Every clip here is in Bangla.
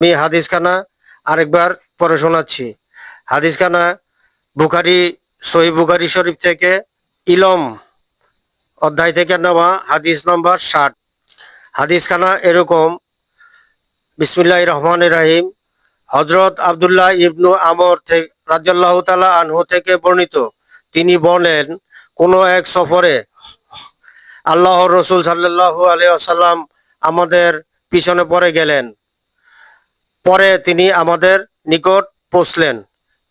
আমি হাদিসখানা আরেকবার পড়ে শোনাচ্ছি। হাদিসখানা বুখারি সহি বুখারি শরীফ থেকে ইলম অধ্যায় থেকে নেওয়া হাদিস নম্বর ষাট। হাদিসখানা এরকম বিসমিল্লাহ রহমান রাহিম হজরত আবদুল্লাহ ইবনু আমর থেকে রাজ্লাহ তালা আনহু থেকে বর্ণিত। তিনি বলেন, কোনো এক সফরে আল্লাহ রসুল সাল্লাহু আলি আসাল্লাম আমাদের পিছনে পড়ে গেলেন। পরে তিনি আমাদের নিকট পৌঁছলেন।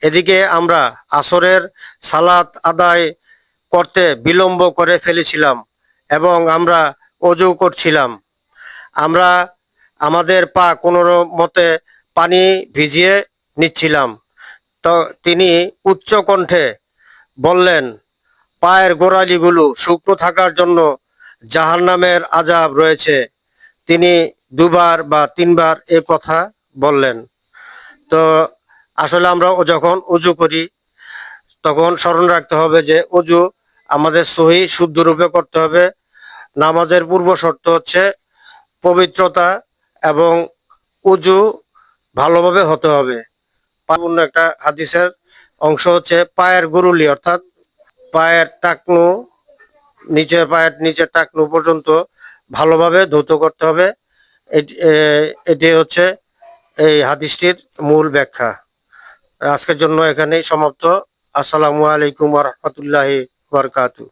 এদিকে আমরা আসরের সালাত আদায় করতে বিলম্ব করে ফেলেছিলাম এবং আমরা অজু করছিলাম। আমরা আমাদের পা কোনো মতে পানি ভিজিয়ে নিচ্ছিলাম। তো তিনি উচ্চ কণ্ঠে বললেন, পায়ের গোড়ালিগুলো শুকনো থাকার জন্য জাহান্নামের আজাব রয়েছে। তিনি দুবার বা তিনবার এ কথা বললেন। তো আসলে আমরা যখন উজু করি, তখন স্মরণ রাখতে হবে যে উজু আমাদের সহি শুদ্ধ রূপে করতে হবে। নামাজের পূর্ব শর্ত হচ্ছে পবিত্রতা এবং উজু ভালোভাবে হতে হবে। পূর্ণ একটা হাদিসের অংশ হচ্ছে পায়ের গুরুলি, অর্থাৎ পায়ের টাকনু, নিচে পায়ের নিচে টাকনু পর্যন্ত ভালোভাবে ধৌত করতে হবে। এটি হচ্ছে এই হাদিসটির মূল ব্যাখ্যা। আজকের জন্য এখানেই সমাপ্ত। আসসালামু আলাইকুম রহমতুল্লাহ বরকাতু